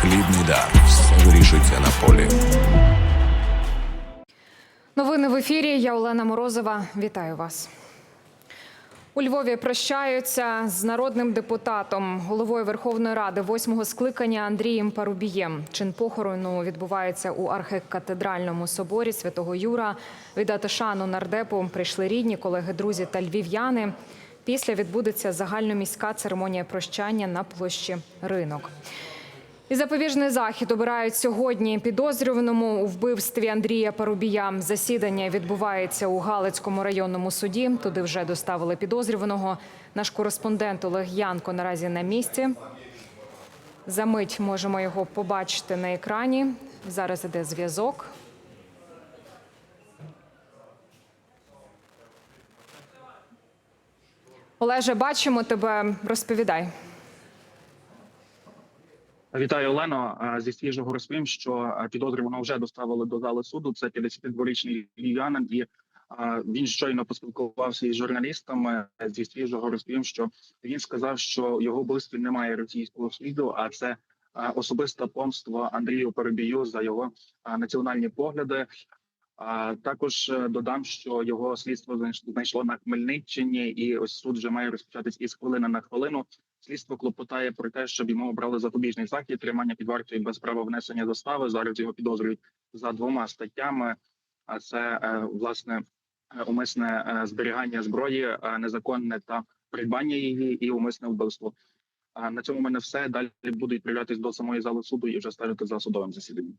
Хлібний дар. Вирішується на полі. Новини в ефірі. Я Олена Морозова. Вітаю вас. У Львові прощаються з народним депутатом, головою Верховної Ради восьмого скликання Андрієм Парубієм. Чин похорону відбувається у архикатедральному соборі святого Юра. Віддати шану нардепу прийшли рідні, колеги, друзі та львів'яни. Після відбудеться загальноміська церемонія прощання на площі ринок. І запобіжний захід обирають сьогодні підозрюваному у вбивстві Андрія Парубія. Засідання відбувається у Галицькому районному суді. Туди вже доставили підозрюваного. Наш кореспондент Олег Янко наразі на місці. За мить можемо його побачити на екрані. Зараз іде зв'язок. Олеже, бачимо тебе. Розповідай. Вітаю, Олено. Зі свіжого розповім, що а, підозрюваного вже доставили до зали суду. Це 52-річний львів'янин, і він щойно поспілкувався із журналістами. Зі свіжого розповім, що він сказав, що його вбивстві немає російського сліду, а це особисте помство Андрію Перебію за його національні погляди. Також е, додам, що його слідство знайш- знайшло на Хмельниччині, і ось суд вже має розпочатись із хвилини на хвилину. Слідство клопотає про те, щоб йому обрали запобіжний захід, тримання під вартою без права внесення застави. Зараз його підозрюють за двома статтями. А це е, власне е, умисне е, зберігання зброї, незаконне та придбання її і умисне вбивство. На цьому в мене все. Далі буду відправлятись до самої зали суду і вже стежити за судовим засіданням.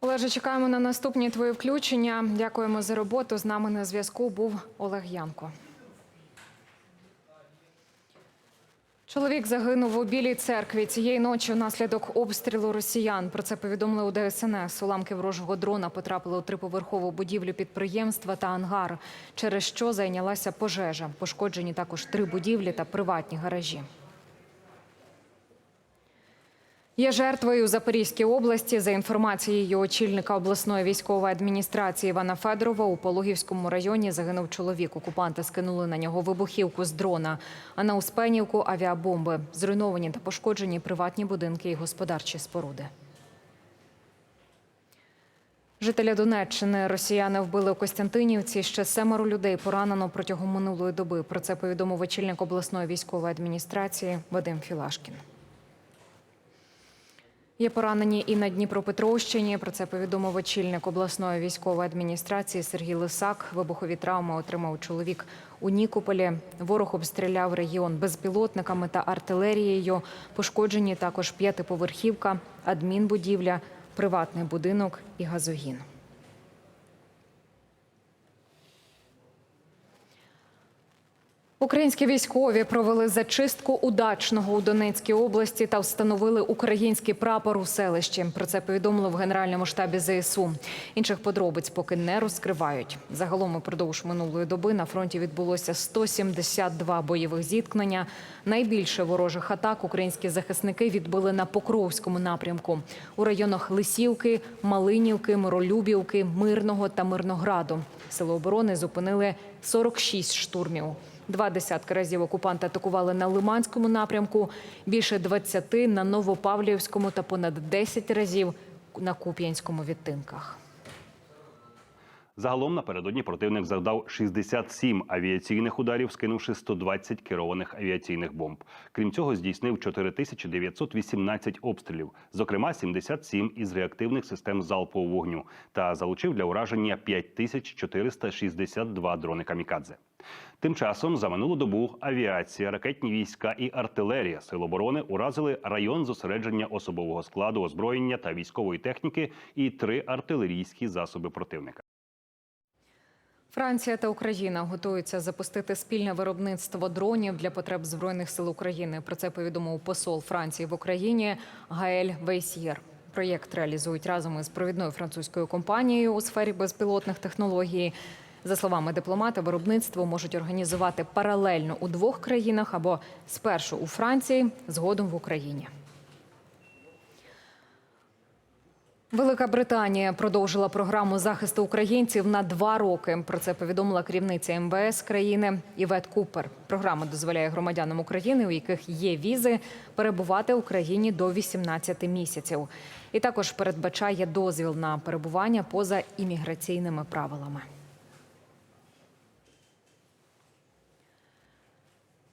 Олеже, чекаємо на наступні твої включення. Дякуємо за роботу. З нами на зв'язку був Олег Янко. Чоловік загинув у Білій церкві цієї ночі внаслідок обстрілу росіян. Про це повідомили у ДСНС. Уламки ворожого дрона потрапили у триповерхову будівлю підприємства та ангар, через що зайнялася пожежа. Пошкоджені також три будівлі та приватні гаражі. Є жертвою у Запорізькій області. За інформацією очільника обласної військової адміністрації Івана Федорова, у Пологівському районі загинув чоловік. Окупанти скинули на нього вибухівку з дрона, а на Успенівку – авіабомби. Зруйновані та пошкоджені приватні будинки і господарчі споруди. Жителя Донеччини росіяни вбили у Костянтинівці. Ще семеро людей поранено протягом минулої доби. Про це повідомив очільник обласної військової адміністрації Вадим Філашкін. Є поранені і на Дніпропетровщині. Про це повідомив очільник обласної військової адміністрації Сергій Лисак. Вибухові травми отримав чоловік у Нікополі. Ворог обстріляв регіон безпілотниками та артилерією. Пошкоджені також п'ятиповерхівка, адмінбудівля, приватний будинок і газогін. Українські військові провели зачистку удачного у Донецькій області та встановили український прапор у селищі. Про це повідомили в Генеральному штабі ЗСУ. Інших подробиць поки не розкривають. Загалом упродовж минулої доби на фронті відбулося 172 бойових зіткнення. Найбільше ворожих атак українські захисники відбили на Покровському напрямку у районах Лисівки, Малинівки, Миролюбівки, Мирного та Мирнограду. Сили оборони зупинили 46 штурмів. Два десятки разів окупанти атакували на Лиманському напрямку, більше 20 на Новопавлівському та понад 10 разів на Куп'янському відтинках. Загалом напередодні противник завдав 67 авіаційних ударів, скинувши 120 керованих авіаційних бомб. Крім цього, здійснив 4918 обстрілів, зокрема 77 із реактивних систем залпового вогню, та залучив для ураження 5462 дрони камікадзе. Тим часом за минулу добу авіація, ракетні війська і артилерія Сил оборони уразили район зосередження особового складу, озброєння та військової техніки і три артилерійські засоби противника. Франція та Україна готуються запустити спільне виробництво дронів для потреб збройних сил України. Про це повідомив посол Франції в Україні Гаель Вейсьєр. Проєкт реалізують разом із провідною французькою компанією у сфері безпілотних технологій. За словами дипломата, виробництво можуть організувати паралельно у двох країнах або спершу у Франції, згодом в Україні. Велика Британія продовжила програму захисту українців на два роки. Про це повідомила керівниця МВС країни Івет Купер. Програма дозволяє громадянам України, у яких є візи, перебувати в Україні до 18 місяців. І також передбачає дозвіл на перебування поза імміграційними правилами.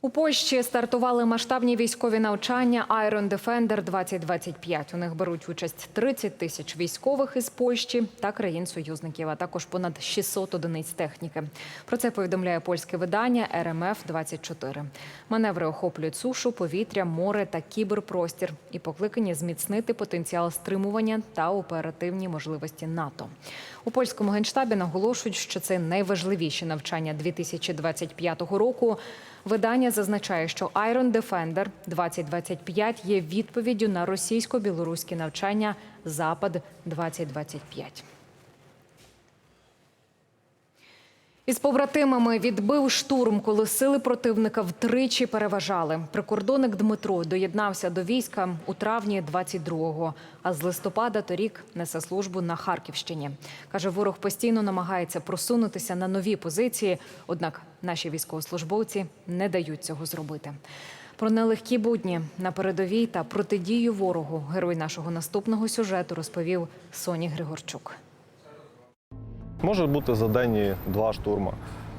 У Польщі стартували масштабні військові навчання Iron Defender 2025. У них беруть участь 30 тисяч військових із Польщі та країн-союзників, а також понад 600 одиниць техніки. Про це повідомляє польське видання РМФ 24 Маневри охоплюють сушу, повітря, море та кіберпростір і покликані зміцнити потенціал стримування та оперативні можливості НАТО. У польському генштабі наголошують, що це найважливіші навчання 2025 року. Видання зазначає, що Iron Defender 2025 є відповіддю на російсько-білоруські навчання Запад 2025 Із побратимами відбив штурм, коли сили противника втричі переважали. Прикордонник Дмитро доєднався до війська у травні 22-го, а з листопада торік несе службу на Харківщині. Каже, ворог постійно намагається просунутися на нові позиції, однак наші військовослужбовці не дають цього зробити. Про нелегкі будні на передовій та протидію ворогу герой нашого наступного сюжету розповів Соні Григорчук. Може бути за день два штурма.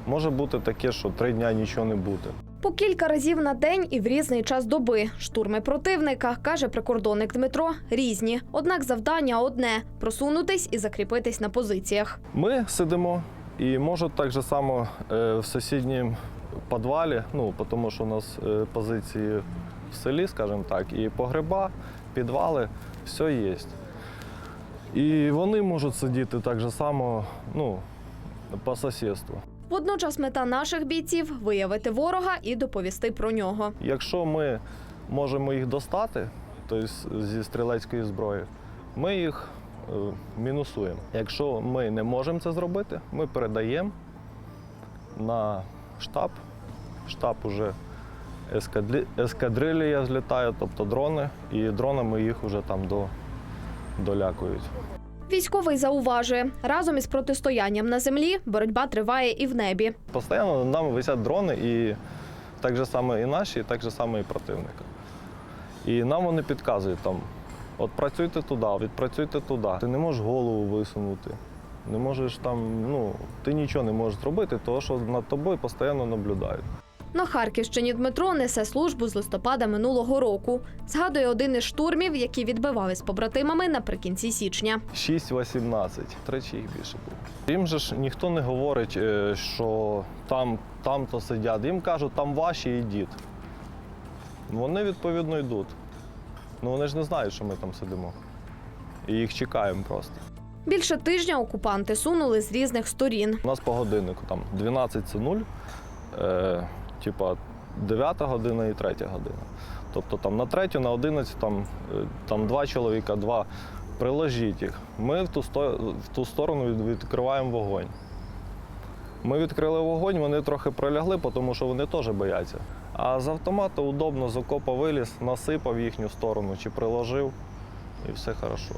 Може бути таке, що три дня нічого не буде. По кілька разів на день і в різний час доби штурми противника, каже прикордонник Дмитро, різні. Однак завдання одне просунутись і закріпитись на позиціях. Ми сидимо і може так же само е, в сусідньому підвалі, ну тому що у нас е, позиції в селі, скажімо так, і погреба, підвали, все є. І вони можуть сидіти так же само, ну, по сусідству. Водночас мета наших бійців виявити ворога і доповісти про нього. Якщо ми можемо їх достати, тобто зі стрілецької зброї, ми їх е, мінусуємо. Якщо ми не можемо це зробити, ми передаємо на штаб. Штаб уже ескадрилія злітає, тобто дрони, і дронами їх вже там до... долякують. Військовий зауважує, разом із протистоянням на землі боротьба триває і в небі. Постійно над нами висять дрони, і так же саме і наші, і так же саме і противника. І нам вони підказують там: от працюйте туди, відпрацюйте туди. Ти не можеш голову висунути. Не можеш там, ну, ти нічого не можеш зробити, тому що над тобою постійно наблюдають. На Харківщині Дмитро несе службу з листопада минулого року. Згадує один із штурмів, які відбивали з побратимами наприкінці січня. 6-18, тричі їх більше було. Їм же ж ніхто не говорить, е, що там, там то сидять. Їм кажуть, там ваші йдіть. Вони відповідно йдуть. Ну вони ж не знають, що ми там сидимо. І їх чекаємо просто. Більше тижня окупанти сунули з різних сторін. У нас по годиннику там 12 це 0, е, типа 9 година і 3 година. Тобто там на 3, на 11 там, е, там два чоловіка, два. Приложіть їх. Ми в ту, в ту сторону від- відкриваємо вогонь. Ми відкрили вогонь, вони трохи пролягли, тому що вони теж бояться. А з автомата удобно з окопа виліз, насипав їхню сторону чи приложив, і все хорошо.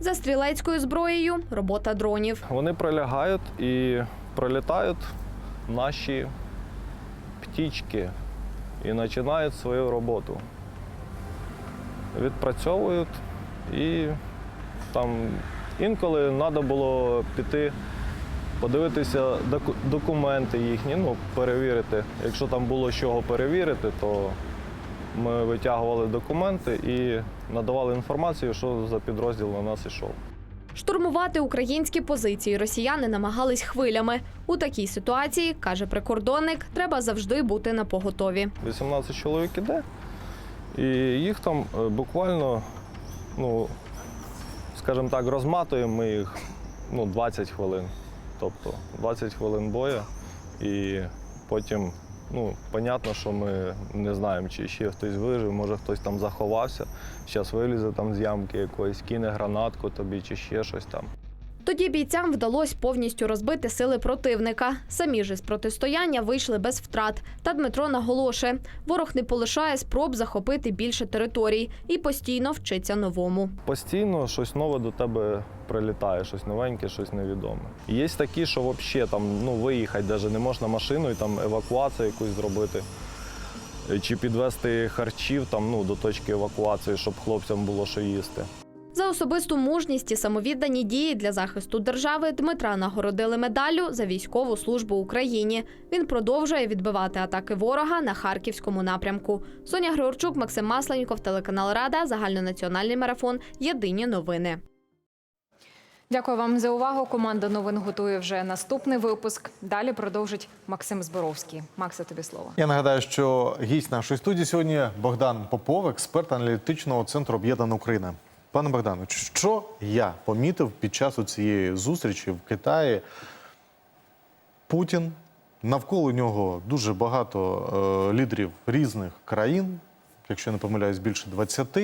За стрілецькою зброєю робота дронів. Вони пролягають і пролітають наші птічки і починають свою роботу. Відпрацьовують і там інколи треба було піти, подивитися документи їхні, ну, перевірити. Якщо там було чого перевірити, то ми витягували документи і надавали інформацію, що за підрозділ на нас ішов. Штурмувати українські позиції росіяни намагались хвилями. У такій ситуації, каже прикордонник, треба завжди бути на поготові. 18 чоловік іде, і їх там е, буквально, ну, скажімо так, розматуємо ми їх ну, 20 хвилин. Тобто 20 хвилин бою, і потім, ну, понятно, що ми не знаємо, чи ще хтось вижив, може хтось там заховався, зараз вилізе там з ямки якоїсь, кине гранатку тобі чи ще щось там. Тоді бійцям вдалося повністю розбити сили противника. Самі ж із протистояння вийшли без втрат. Та Дмитро наголошує, ворог не полишає спроб захопити більше територій і постійно вчиться новому. Постійно щось нове до тебе прилітає, щось новеньке, щось невідоме. Є такі, що взагалі там ну, виїхати навіть не можна машиною, там евакуацію якусь зробити. Е, Чи підвести харчів там, ну, до точки евакуації, щоб хлопцям було що їсти. За особисту мужність і самовіддані дії для захисту держави Дмитра нагородили медаллю за військову службу Україні. Він продовжує відбивати атаки ворога на харківському напрямку. Соня Григорчук, Максим Масленіков, телеканал Рада, загальнонаціональний марафон. Єдині новини. Дякую вам за увагу. Команда новин готує вже наступний випуск. Далі продовжить Максим Зборовський. Макса, тобі слово. Я нагадаю, що гість нашої студії сьогодні Богдан Попов, експерт аналітичного центру Об'єднана Україна. Пане Богдане, що я помітив під час цієї зустрічі в Китаї? Путін навколо нього дуже багато е, лідерів різних країн. Якщо я не помиляюсь, більше 20.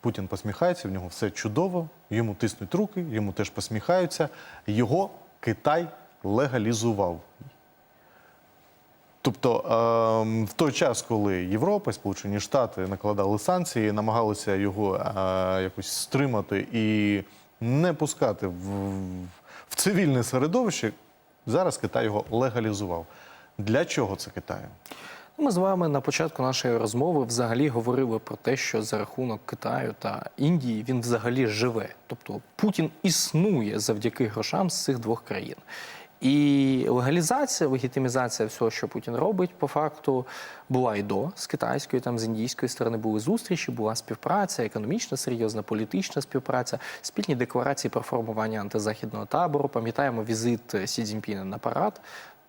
Путін посміхається, в нього все чудово, йому тиснуть руки, йому теж посміхаються. Його Китай легалізував. Тобто ем, в той час, коли Європа, Сполучені Штати накладали санкції, намагалися його е, якось стримати і не пускати в, в цивільне середовище, зараз Китай його легалізував. Для чого це Китаю? Ми з вами на початку нашої розмови взагалі говорили про те, що за рахунок Китаю та Індії він взагалі живе. Тобто Путін існує завдяки грошам з цих двох країн. І легалізація, легітимізація всього, що Путін робить, по факту була і до з китайської, там з індійської сторони були зустрічі, була співпраця, економічна, серйозна, політична співпраця, спільні декларації про формування антизахідного табору. Пам'ятаємо візит Сі Цзіньпіна на парад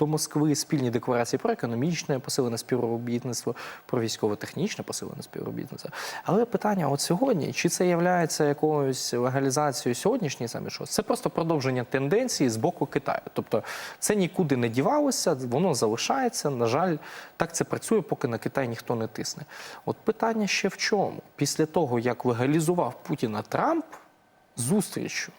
до Москви, спільні декларації про економічне посилене співробітництво, про військово-технічне посилене співробітництво. Але питання: от сьогодні, чи це є якоюсь легалізацією сьогоднішній саміт ШОС? Це просто продовження тенденції з боку Китаю. Тобто це нікуди не дівалося, воно залишається. На жаль, так це працює, поки на Китай ніхто не тисне. От питання ще в чому? Після того, як легалізував Путіна Трамп зустрічю.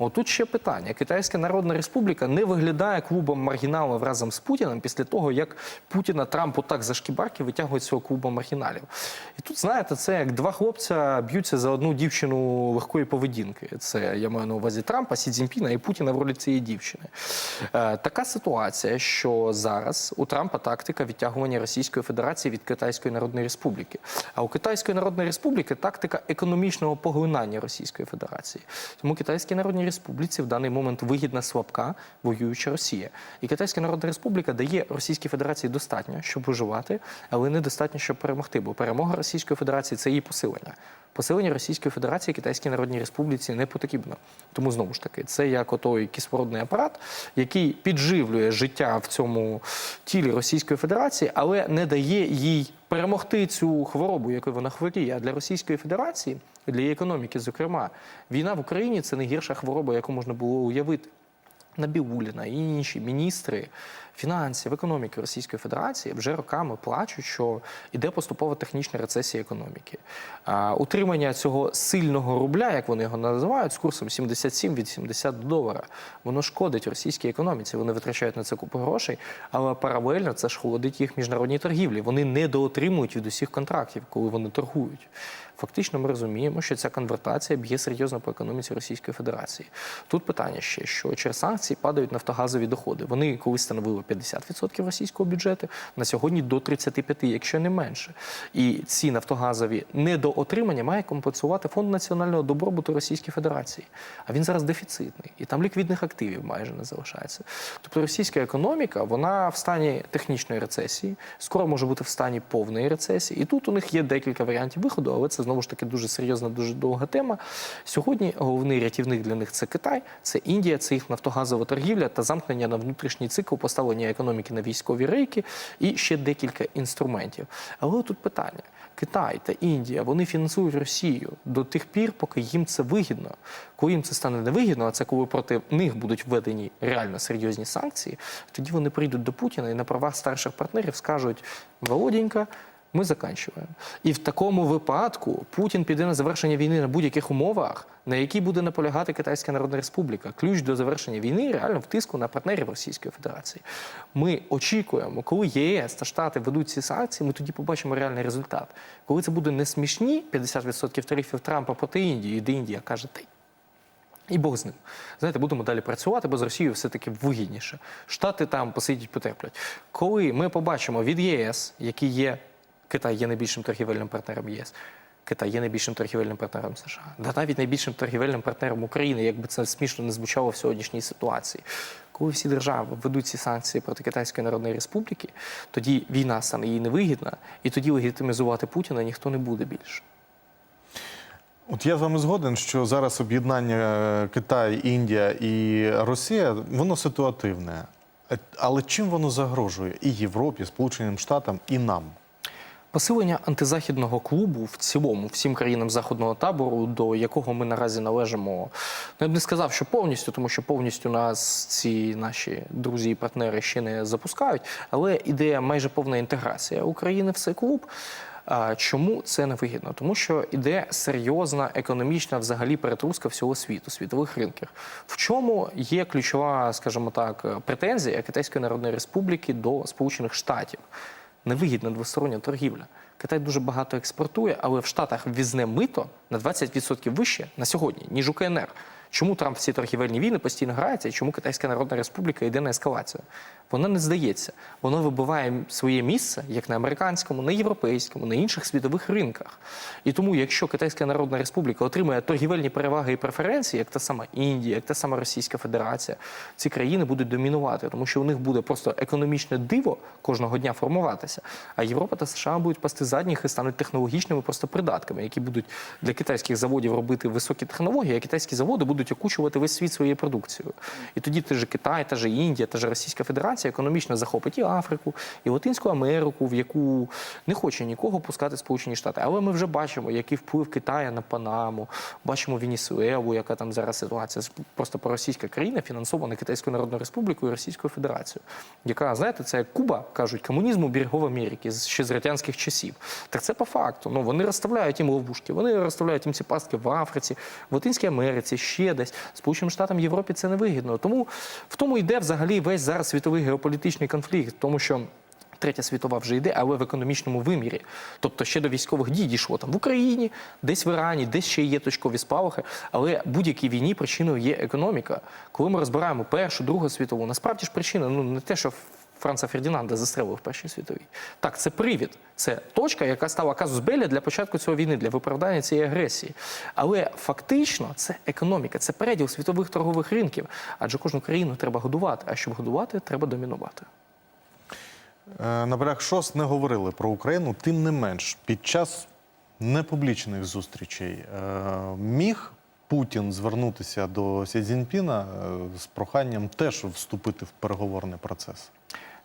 Отут ще питання. Китайська Народна Республіка не виглядає клубом маргіналів разом з Путіним після того, як Путіна Трамп отак за шкібарки витягує цього клубу маргіналів. І тут, знаєте, це як два хлопця б'ються за одну дівчину легкої поведінки. Це я маю на увазі Трампа, Сі Цзіньпіна і Путіна в ролі цієї дівчини. Е, така ситуація, що зараз у Трампа тактика відтягування Російської Федерації від Китайської Народної Республіки. А у Китайської Народної Республіки тактика економічного поглинання Російської Федерації. Тому Китайській Народній Республіці в даний момент вигідна слабка воююча Росія. І Китайська Народна Республіка дає Російській Федерації достатньо, щоб виживати, але недостатньо, щоб перемогти. Бо перемога Російської Федерації це її посилення. Посилення Російської Федерації Китайській Народній Республіці не потрібно. Тому знову ж таки, це як отой кислородний апарат, який підживлює життя в цьому тілі Російської Федерації, але не дає їй перемогти цю хворобу, якою вона хворіє. А для Російської Федерації, для її економіки, зокрема, війна в Україні це найгірша хвороба, яку можна було уявити. Набіуліна і інші міністри фінансів, економіки Російської Федерації вже роками плачуть, що йде поступова технічна рецесія економіки. А, утримання цього сильного рубля, як вони його називають, з курсом 77-80 долара, воно шкодить російській економіці. Вони витрачають на це купу грошей, але паралельно це ж холодить їх міжнародній торгівлі. Вони недоотримують від усіх контрактів, коли вони торгують. Фактично, ми розуміємо, що ця конвертація б'є серйозно по економіці Російської Федерації. Тут питання ще, що через санкції падають нафтогазові доходи. Вони колись становили 50% російського бюджету, на сьогодні до 35%, якщо не менше. І ці нафтогазові недоотримання має компенсувати фонд національного добробуту Російської Федерації. А він зараз дефіцитний, і там ліквідних активів майже не залишається. Тобто російська економіка вона в стані технічної рецесії, скоро може бути в стані повної рецесії. І тут у них є декілька варіантів виходу, але це знову ж таки дуже серйозна, дуже довга тема. Сьогодні головний рятівник для них це Китай, це Індія, це їх нафтогазова торгівля та замкнення на внутрішній цикл поставлення економіки на військові рейки і ще декілька інструментів. Але тут питання: Китай та Індія вони фінансують Росію до тих пір, поки їм це вигідно. Коли їм це стане невигідно, а це коли проти них будуть введені реально серйозні санкції, тоді вони прийдуть до Путіна і на правах старших партнерів скажуть: Володінька. Ми заканчуємо. І в такому випадку Путін піде на завершення війни на будь-яких умовах, на які буде наполягати Китайська Народна Республіка. Ключ до завершення війни реально в тиску на партнерів Російської Федерації. Ми очікуємо, коли ЄС та Штати ведуть ці санкції, ми тоді побачимо реальний результат. Коли це буде не смішні 50% тарифів Трампа проти Індії, де Індія каже ти. І Бог з ним. Знаєте, будемо далі працювати, бо з Росією все-таки вигідніше. Штати там посидять, потерплять. Коли ми побачимо від ЄС, який є Китай є найбільшим торгівельним партнером ЄС, Китай є найбільшим торгівельним партнером США, да навіть найбільшим торгівельним партнером України, якби це смішно не звучало в сьогоднішній ситуації. Коли всі держави ведуть ці санкції проти Китайської Народної Республіки, тоді війна стане їй невигідна, і тоді легітимізувати Путіна ніхто не буде більше. От я з вами згоден, що зараз об'єднання е, Китай, Індія і Росія воно ситуативне. Е, Але чим воно загрожує і Європі, Сполученим Штатам, і нам? Посилення антизахідного клубу в цілому всім країнам заходного табору, до якого ми наразі належимо, ну я б не сказав, що повністю, тому що повністю нас ці наші друзі і партнери ще не запускають. Але ідея майже повна інтеграція України в цей клуб. Чому це не вигідно? Тому що іде серйозна економічна взагалі перетруска всього світу, світових ринків. В чому є ключова, скажімо так, претензія Китайської Народної Республіки до Сполучених Штатів? Невигідна двостороння торгівля. Китай дуже багато експортує, але в Штатах ввізне мито на 20% вище на сьогодні, ніж у КНР. Чому Трамп в ці торгівельні війни постійно грається і чому Китайська Народна Республіка йде на ескалацію? Вона не здається. Воно вибиває своє місце як на американському, на європейському, на інших світових ринках. І тому, якщо Китайська Народна Республіка отримує торгівельні переваги і преференції, як та сама Індія, як та сама Російська Федерація, ці країни будуть домінувати, тому що у них буде просто економічне диво кожного дня формуватися. А Європа та США будуть пасти задніх і стануть технологічними просто придатками, які будуть для китайських заводів робити високі технології, а китайські заводи будуть окучувати весь світ своєю продукцією. І тоді та же Китай, та же Індія, та же Російська Федерація економічно захопить і Африку, і Латинську Америку, в яку не хоче нікого пускати Сполучені Штати. Але ми вже бачимо, який вплив Китаю на Панаму, бачимо Венесуелу, яка там зараз ситуація. Просто проросійська країна, фінансована Китайською Народною Республікою і Російською Федерацією, яка, знаєте, це Куба, кажуть, комунізму берегов Америки ще з радянських часів. Так це по факту. Ну вони розставляють їм ловушки, вони розставляють їм ці пастки в Африці, в Латинській Америці, ще десь. Сполученим Штатам Європі це не вигідно. Тому в тому йде взагалі весь зараз світовий геополітичний конфлікт, тому що. Третя світова вже йде, але в економічному вимірі. Тобто ще до військових дій дійшло там в Україні, десь в Ірані, десь ще є точкові спалахи. Але будь-якій війні причиною є економіка. Коли ми розбираємо першу, другу світову, насправді ж причина ну не те, що Франца Фердінанда застрелив в першій світовій. Так, це привід, це точка, яка стала казус Белі для початку цього війни, для виправдання цієї агресії. Але фактично це економіка, це переділ світових торгових ринків. Адже кожну країну треба годувати. А щоб годувати, треба домінувати. Е, На полях ШОС не говорили про Україну, тим не менш, під час непублічних зустрічей е, міг Путін звернутися до Сі Цзіньпіна е, з проханням теж вступити в переговорний процес.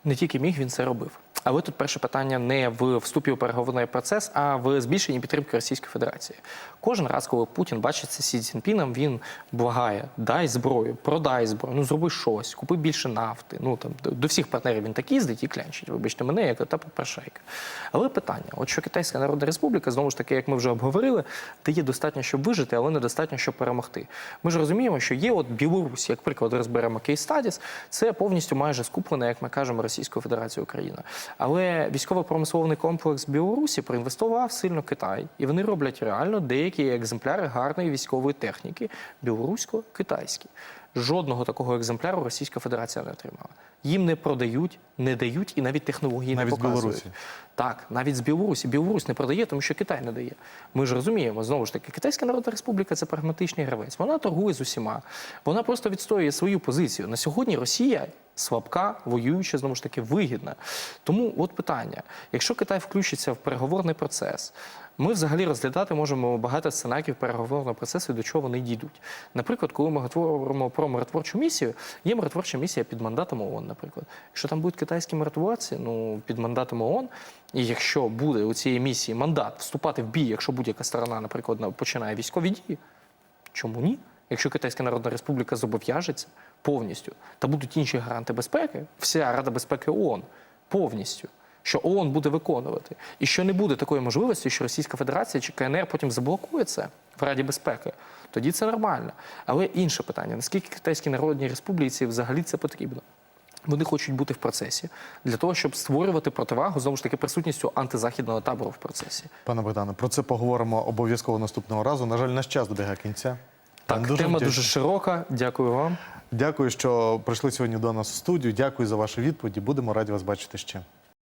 Не тільки міг, він це робив. Але тут перше питання не в вступі у переговорний процес, а в збільшенні підтримки Російської Федерації. Кожен раз, коли Путін бачиться Сі Цзіньпіном, він благає: дай зброю, продай зброю, ну зроби щось, купи більше нафти. Ну там до- всіх партнерів він так їздить і клянчить. Вибачте мене, як та попрошайка. Але питання: от що Китайська Народна Республіка, знову ж таки, як ми вже обговорили, дає достатньо, щоб вижити, але недостатньо, щоб перемогти. Ми ж розуміємо, що є от Білорусь, як приклад, розберемо кейс Studies, це повністю майже скуплена, як ми кажемо, Російською Федерацією Україна. Але військово-промисловий комплекс Білорусі проінвестував сильно Китай, і вони роблять реально деякі екземпляри гарної військової техніки білорусько-китайські. Жодного такого екземпляру Російська Федерація не отримала. Їм не продають, не дають і навіть технології Навіть не з показують. Білорусі? Так, навіть з Білорусі. Білорусь не продає, тому що Китай не дає. Ми ж розуміємо, знову ж таки, Китайська Народна Республіка це прагматичний гравець. Вона торгує з усіма. Вона просто відстоює свою позицію. На сьогодні Росія слабка, воююча, знову ж таки, вигідна. Тому от питання: якщо Китай включиться в переговорний процес, ми взагалі розглядати можемо багато сценаріїв переговорного процесу, до чого вони дійдуть. Наприклад, коли ми говоримо про миротворчу місію, є миротворча місія під мандатом ООН, наприклад. Якщо там будуть китайські миротворці, ну під мандатом ООН, і якщо буде у цієї місії мандат вступати в бій, якщо будь-яка сторона, наприклад, на- починає військові дії, чому ні? Якщо Китайська Народна Республіка зобов'яжеться повністю, та будуть інші гаранти безпеки, вся Рада безпеки ООН повністю що ООН буде виконувати, і що не буде такої можливості, що Російська Федерація чи КНР потім заблокує це в Раді безпеки, тоді це нормально. Але інше питання: наскільки Китайській Народній Республіці взагалі це потрібно? Вони хочуть бути в процесі для того, щоб створювати противагу знову ж таки присутністю антизахідного табору в процесі. Пане Богдане, про це поговоримо обов'язково наступного разу. На жаль, наш час добігає кінця. Так, Дуже тема вдячний. дуже широка. Дякую вам. Дякую, що прийшли сьогодні до нас у студію. Дякую за ваші відповіді. Будемо раді вас бачити ще.